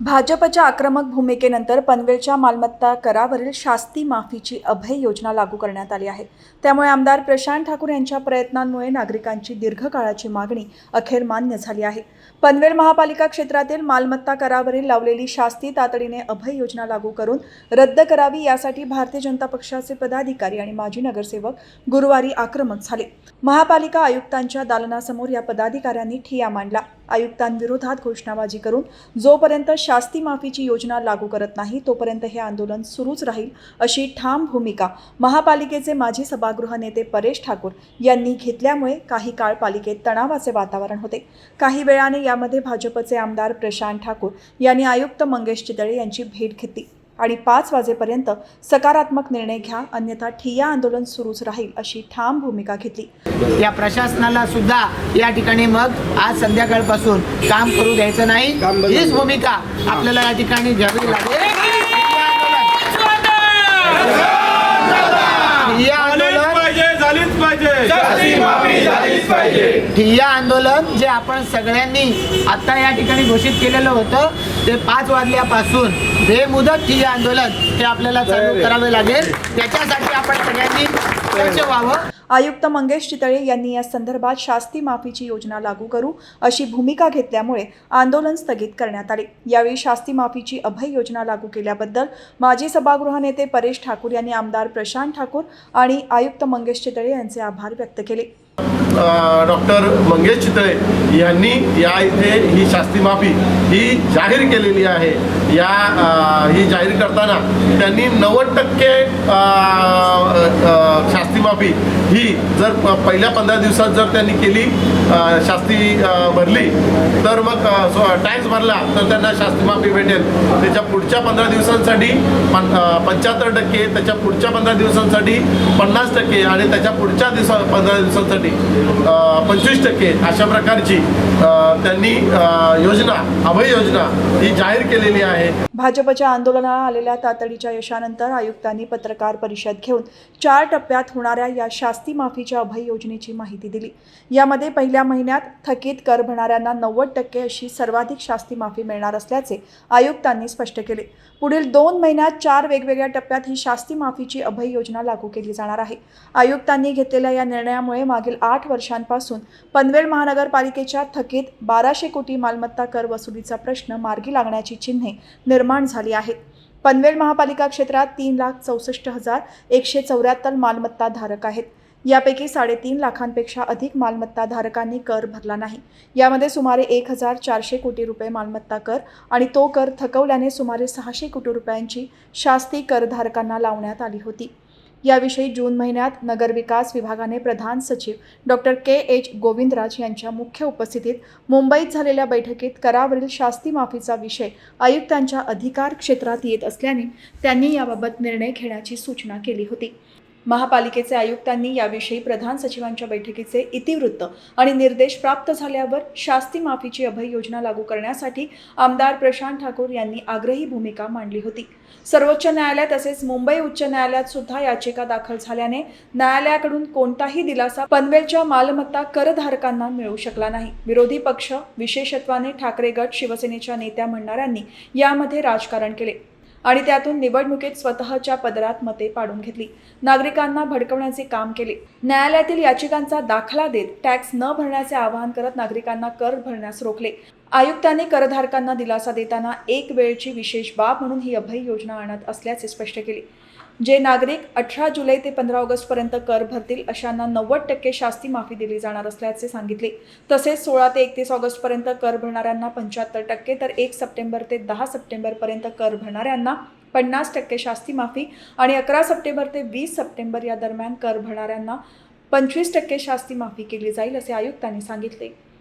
भाजपच्या आक्रमक भूमिकेनंतर पनवेलच्या मालमत्ता करावरील शास्ती माफीची अभय योजना लागू करण्यात आली आहे. त्यामुळे आमदार प्रशांत ठाकूर यांच्या प्रयत्नांमुळे नागरिकांची दीर्घकाळाची मागणी अखेर मान्य झाली आहे. पनवेल महापालिका क्षेत्रातील मालमत्ता करावरील लावलेली शास्ती तातडीने अभय योजना लागू करून रद्द करावी यासाठी भारतीय जनता पक्षाचे पदाधिकारी आणि माजी नगरसेवक गुरुवारी आक्रमक झाले. महापालिका आयुक्तांच्या दालनासमोर या पदाधिकाऱ्यांनी ठिया मांडला. आयुक्तांविरोधात घोषणाबाजी करून जोपर्यंत शास्ती माफीची योजना लागू करत नाही तोपर्यंत हे आंदोलन सुरूच राहील अशी ठाम भूमिका महापालिकेचे माजी सभागृह नेते परेश ठाकूर यांनी घेतल्यामुळे काही काळ पालिकेत तणावाचे वातावरण होते. काही वेळाने यामध्ये भाजपचे आमदार प्रशांत ठाकूर यांनी आयुक्त मंगेश चितळे यांची भेट घेतली. आणि पाच वाजेपर्यंत सकारात्मक निर्णय घ्या अन्यथा ठिय्या आंदोलन सुरूच राहील अशी ठाम भूमिका घेतली या प्रशासनाला सुद्धा या ठिकाणी मग आज संध्याकाळपासून काम करू द्यायचं नाही हीच भूमिका आपल्याला या ठिकाणी घ्यावी लागेल ठिय्या झालीच आंदोलन पाहिजे झालीच पाहिजे. ठिय्या आंदोलन जे आपण सगळ्यांनी आता या ठिकाणी घोषित केलेलं होतं ते पाच वाजल्यापासून बेमुदत ठिय्या आंदोलन हे आपल्याला चालू करावे लागेल. त्याच्यासाठी आपण सगळ्यांनी व्हावं. आयुक्त मंगेश चितळे यांनी या संदर्भात शास्ती माफीची योजना लागू करू अशी भूमिका घेतल्यामुळे आंदोलन स्थगित करण्यात आले. यावेळी शास्ती माफीची अभय योजना लागू केल्याबद्दल माजी सभागृह नेते परेश ठाकूर यांनी आमदार प्रशांत ठाकूर आणि आयुक्त मंगेश चितळे यांचे आभार व्यक्त केले. डॉक्टर मंगेश चितळे यांनी या इथे ही शास्ती माफी ही जाहीर केलेली आहे. या ही जाहीर करताना त्यांनी नव्वद टक्के शास्तीमाफी ही जर पहिल्या पंधरा दिवसात जर त्यांनी केली शास्ती भरली तर मग टॅक्स भरला तर त्यांना शास्तीमाफी भेटेल. त्याच्या पुढच्या पंधरा दिवसांसाठी पं पंच्याहत्तर टक्के त्याच्या पुढच्या पंधरा दिवसांसाठी पन्नास टक्के आणि त्याच्या पुढच्या दिवसा पंधरा दिवसांसाठी पंचवीस टक्के अशा प्रकारची त्यांनी योजना अभय योजना ही जाहीर केलेली आहे. आहे. भाजपच्या आंदोलनाला आलेल्या तातडीच्या यशानंतर आयुक्तांनी पत्रकार परिषद घेऊन चार टप्प्यात होणाऱ्या या शास्ती माफीच्या अभय योजनेची माहिती दिली. यामध्ये पहिल्या महिन्यात थकीत कर भरणाऱ्यांना नव्वद टक्के अशी सर्वाधिक शास्ती माफी मिळणार असल्याचे आयुक्तांनी स्पष्ट केले. पुढील दोन महिन्यात चार वेगवेगळ्या टप्प्यात ही शास्ती माफीची अभय योजना लागू केली जाणार आहे. आयुक्तांनी घेतलेल्या या निर्णयामुळे मागील आठ वर्षांपासून पनवेल महानगरपालिकेच्या थकीत बाराशे कोटी मालमत्ता कर वसुलीचा प्रश्न मार्गी लागण्याची चिन्हे निर्माण झाली आहेत. पनवेल महापालिका क्षेत्रात तीन लाख चौसष्ट हजार एकशे चौऱ्याहत्तर मालमत्ता धारक आहेत. यापैकी साडेतीन लाखांपेक्षा अधिक मालमत्ता धारकांनी कर भरला नाही. यामध्ये सुमारे एक हजार चारशे कोटी रुपये मालमत्ता कर आणि तो कर थकवल्याने सुमारे सहाशे कोटी रुपयांची शास्ती करधारकांना लावण्यात आली होती. याविषयी जून महिन्यात नगरविकास विभागाने प्रधान सचिव डॉक्टर के एच गोविंदराज यांच्या मुख्य उपस्थितीत मुंबईत झालेल्या बैठकीत करावरील शास्ती माफीचा विषय आयुक्तांच्या अधिकार क्षेत्रात येत असल्याने त्यांनी याबाबत निर्णय घेण्याची सूचना केली होती. महापालिकेचे आयुक्तांनी याविषयी प्रधान सचिवांच्या बैठकीचे इतिवृत्त आणि निर्देश प्राप्त झाल्यावर शास्ती माफीची अभय योजना लागू करण्यासाठी आमदार प्रशांत ठाकूर यांनी आग्रही भूमिका मांडली होती. सर्वोच्च न्यायालय तसेच मुंबई उच्च न्यायालयात सुद्धा याचिका दाखल झाल्याने न्यायालयाकडून कोणताही दिलासा पनवेलच्या मालमत्ता करधारकांना मिळू शकला नाही. विरोधी पक्ष विशेषत्वाने ठाकरे गट शिवसेनेच्या नेत्या म्हणणाऱ्यांनी यामध्ये राजकारण केले. आणि त्यातून निवडणुकीत स्वतःच्या पदरात मते पाडून घेतली. नागरिकांना भडकवण्याचे काम केले. न्यायालयातील याचिकांचा दाखला देत टॅक्स न भरण्याचे आवाहन करत नागरिकांना कर भरण्यास रोखले. आयुक्तांनी करधारकांना दिलासा देताना एक वेळची विशेष बाब म्हणून ही अभय योजना आणत असल्याचे स्पष्ट केले. जे नागरिक अठरा जुलै ते पंधरा ऑगस्टपर्यंत कर भरतील अशांना नव्वद टक्के शास्ती माफी दिली जाणार असल्याचे सांगितले. तसेच सोळा ते एकतीस ऑगस्टपर्यंत कर भरणाऱ्यांना पंच्याहत्तर टक्के तर एक सप्टेंबर ते दहा सप्टेंबरपर्यंत कर भरणाऱ्यांना पन्नास टक्के शास्ती माफी आणि अकरा सप्टेंबर ते वीस सप्टेंबर या दरम्यान कर भरणाऱ्यांना पंचवीस टक्के शास्ती माफी केली जाईल असे आयुक्तांनी सांगितले.